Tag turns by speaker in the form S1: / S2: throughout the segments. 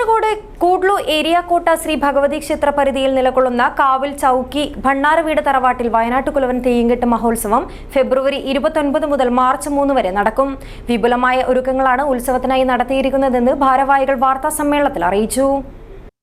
S1: Kasaragod Koodlu area കോട്ട ശ്രീ ഭഗവതി ക്ഷേത്ര പരിധിയിൽ നിലകൊള്ളുന്ന കാവിൽ ചൌക്കി ഭണ്ണാരവീട് തറവാട്ടിൽ വയനാട്ടുകുലവൻ തെയ്യങ്കെട്ട് മഹോത്സവം ഫെബ്രുവരി ഇരുപത്തൊൻപത് മുതൽ മാർച്ച് മൂന്ന് വരെ നടക്കും. വിപുലമായ ഒരുക്കങ്ങളാണ് ഉത്സവത്തിനായി നടത്തിയിരിക്കുന്നതെന്ന് ഭാരവാഹികൾ വാർത്താ സമ്മേളനത്തിൽ അറിയിച്ചു.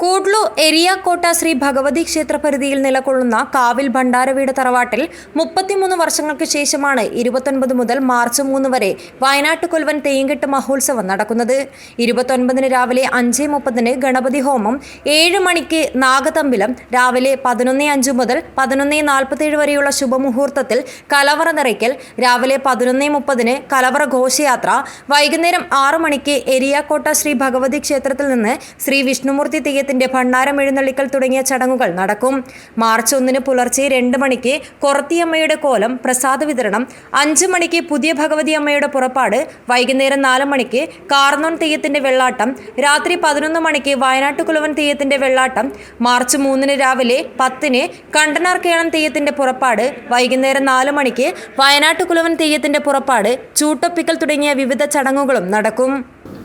S1: Kudlu Eriyakotta Sri Bhagavathi ക്ഷേത്ര പരിധിയിൽ നിലകൊള്ളുന്ന കാവിൽ ഭണ്ഡാരവീട് തറവാട്ടിൽ മുപ്പത്തിമൂന്ന് വർഷങ്ങൾക്ക് ശേഷമാണ് ഇരുപത്തൊൻപത് മുതൽ മാർച്ച് മൂന്ന് വരെ വയനാട്ട് കൊൽവൻ തെയ്യങ്കെട്ട് മഹോത്സവം നടക്കുന്നത്. ഇരുപത്തൊൻപതിന് രാവിലെ അഞ്ച് മുപ്പതിന് ഗണപതി ഹോമം ഏഴ് മണിക്ക് നാഗതമ്പിലം രാവിലെ പതിനൊന്ന് അഞ്ച് മുതൽ പതിനൊന്ന് നാൽപ്പത്തേഴ് വരെയുള്ള ശുഭമുഹൂർത്തത്തിൽ കലവറ നിറയ്ക്കൽ രാവിലെ പതിനൊന്ന് മുപ്പതിന് കലവറ ഘോഷയാത്ര വൈകുന്നേരം ആറ് മണിക്ക് എരിയാക്കോട്ട ശ്രീ ഭഗവതി ക്ഷേത്രത്തിൽ നിന്ന് ശ്രീ വിഷ്ണുമൂർത്തി തെയ്യത്തിന്റെ ഭണ്ഡാരം എഴുന്നള്ളിക്കൽ തുടങ്ങിയ ചടങ്ങുകൾ നടക്കും. മാർച്ച് ഒന്നിന് പുലർച്ചെ രണ്ട് മണിക്ക് കൊറത്തിയമ്മയുടെ കോലം പ്രസാദ വിതരണം. അഞ്ച് മണിക്ക് പുതിയ ഭഗവതി അമ്മയുടെ പുറപ്പാട്. വൈകുന്നേരം നാല് മണിക്ക് കാർന്നോൺ തെയ്യത്തിന്റെ വെള്ളാട്ടം. രാത്രി പതിനൊന്ന് മണിക്ക് വയനാട്ടു വയനാട്ടുകുലവൻ തെയ്യത്തിന്റെ വെള്ളാട്ടം. മാർച്ച് മൂന്നിന് രാവിലെ പത്തിന് കണ്ടനാർ കേളം തെയ്യത്തിന്റെ പുറപ്പാട്. വൈകുന്നേരം നാല് മണിക്ക് വയനാട്ടു വയനാട്ടുകുലവൻ തെയ്യത്തിന്റെ പുറപ്പാട്. ചൂട്ടൊപ്പിക്കൽ തുടങ്ങിയ വിവിധ ചടങ്ങുകളും നടക്കും.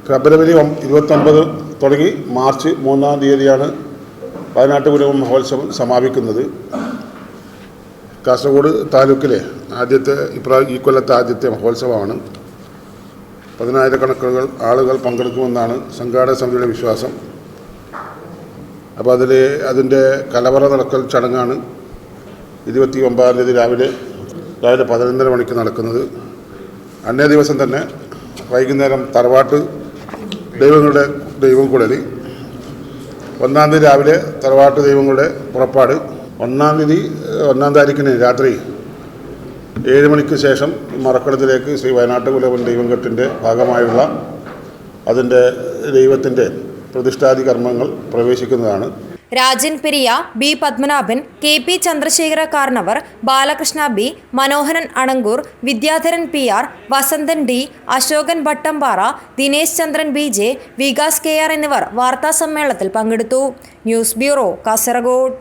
S2: ഫെബ്രുവരി ഇരുപത്തി തുടങ്ങി മാർച്ച് മൂന്നാം തീയതിയാണ് വയനാട്ട് മഹോത്സവം സമാപിക്കുന്നത്. കാസർഗോഡ് താലൂക്കിലെ ആദ്യത്തെ ഇപ്രാ ഈ കൊല്ലത്തെ ആദ്യത്തെ മഹോത്സവമാണ്. പതിനായിരക്കണക്കുകൾ ആളുകൾ പങ്കെടുക്കുമെന്നാണ് സംഘാടക സമിതിയുടെ വിശ്വാസം. അപ്പോൾ അതിൽ അതിന്റെ കലവറ നടക്കൽ ചടങ്ങാണ് ഇരുപത്തി ഒമ്പതാം തീയതി രാവിലെ രാവിലെ പതിനൊന്നര മണിക്ക് നടക്കുന്നത്. അന്നേ ദിവസം തന്നെ വൈകുന്നേരം തറവാട്ട് ദൈവങ്ങളുടെ ദൈവം കൂടലി. ഒന്നാം തീയതി രാവിലെ തറവാട്ട് ദൈവങ്ങളുടെ പുറപ്പാട്. ഒന്നാം തീയതി ഒന്നാം താരീഖിന് രാത്രി ഏഴ് മണിക്ക് ശേഷം മറക്കടത്തിലേക്ക് ശ്രീ വയനാട്ടുകുലവൻ ദൈവംകെട്ടിന്റെ ഭാഗമായുള്ള അതിന്റെ ദൈവത്തിന്റെ പ്രതിഷ്ഠാദി കർമ്മങ്ങൾ പ്രവേശിക്കുന്നതാണ്.
S1: Rajan Periya B Padmanabhan K P Chandrasekhara Karnavar Balakrishna B Manoharan Anangoor Vidyadharan P R Vasanthan D Ashokan Bhattampara Dinesh Chandran B J Vikas K R എന്നിവർ വാർത്താസമ്മേളനത്തിൽ പങ്കെടുത്തു. News bureau Kasaragod.